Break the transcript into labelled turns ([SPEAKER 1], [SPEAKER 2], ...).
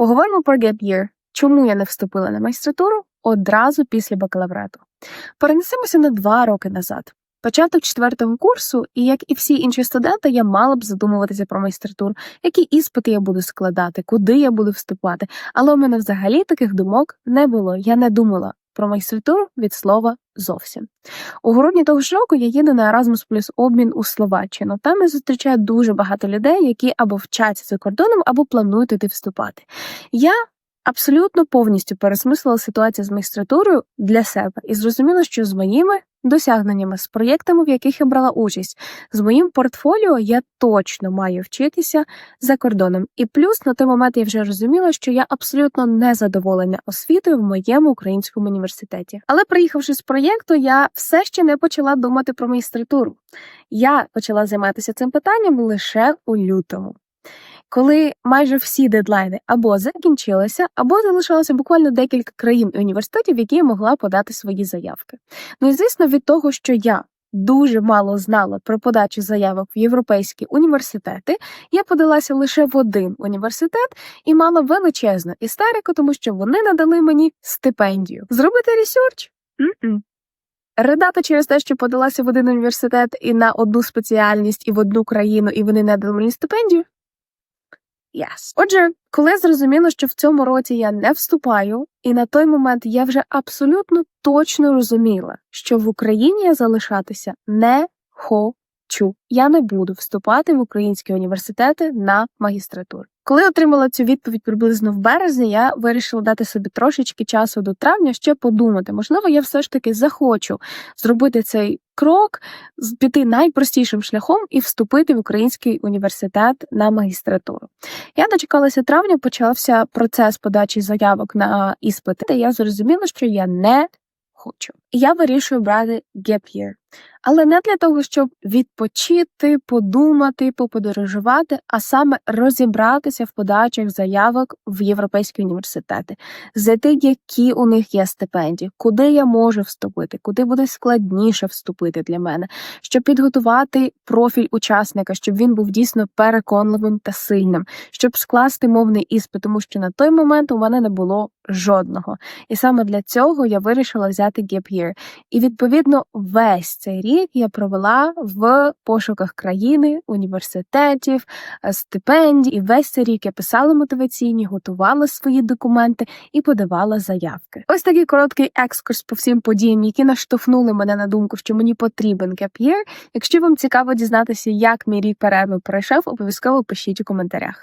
[SPEAKER 1] Поговоримо про gap year. Чому я не вступила на майстратуру одразу після бакалаврату? Перенесемося на два роки назад. Початок четвертого курсу, і як і всі інші студенти, я мала б задумуватися про майстратуру, які іспити я буду складати, куди я буду вступати. Але у мене взагалі таких думок не було. Я не думала про магістратуру від слова зовсім. У грудні того ж року я їду на Erasmus плюс обмін у Словаччину. Там я зустрічаю дуже багато людей, які або вчаться за кордоном, або планують туди вступати. Я абсолютно повністю пересмислила ситуацію з магістратурою для себе і зрозуміла, що з моїми досягненнями, з проєктами, в яких я брала участь, з моїм портфоліо я точно маю вчитися за кордоном. І плюс на той момент я вже розуміла, що я абсолютно не задоволена освітою в моєму українському університеті. Але приїхавши з проєкту, я все ще не почала думати про магістратуру. Я почала займатися цим питанням лише у лютому. Коли майже всі дедлайни або закінчилися, або залишалося буквально декілька країн і університетів, які я могла подати свої заявки. Ну і звісно, від того, що я дуже мало знала про подачу заявок в європейські університети, я подалася лише в один університет і мала величезну істерику, тому що вони надали мені стипендію. Зробити ресерч? Ридати через те, що подалася в один університет і на одну спеціальність, і в одну країну, і вони надали мені стипендію. Yes. Отже, коли зрозуміло, що в цьому році я не вступаю, і на той момент я вже абсолютно точно розуміла, що в Україні я залишатися не хочу. Я не буду вступати в українські університети на магістратуру. Коли отримала цю відповідь приблизно в березні, я вирішила дати собі трошечки часу до травня ще подумати. Можливо, я все ж таки захочу зробити цей крок, піти найпростішим шляхом і вступити в український університет на магістратуру. Я дочекалася травня, почався процес подачі заявок на іспити, та я зрозуміла, що я не хочу. І я вирішую брати gap year. Але не для того, щоб відпочити, подумати, поподорожувати, а саме розібратися в подачах заявок в європейські університети, знайти, які у них є стипендії, куди я можу вступити, куди буде складніше вступити для мене, щоб підготувати профіль учасника, щоб він був дійсно переконливим та сильним, щоб скласти мовний іспит, тому що на той момент у мене не було жодного. І саме для цього я вирішила взяти gap year. І відповідно весь цей рік я провела в пошуках країни, університетів, е, стипендій. І весь цей рік я писала мотиваційні, готувала свої документи і подавала заявки. Ось такий короткий екскурс по всім подіям, які наштовхнули мене на думку, що мені потрібен gap. Якщо вам цікаво дізнатися, як мій рік перерви пройшов, обов'язково пишіть у коментарях.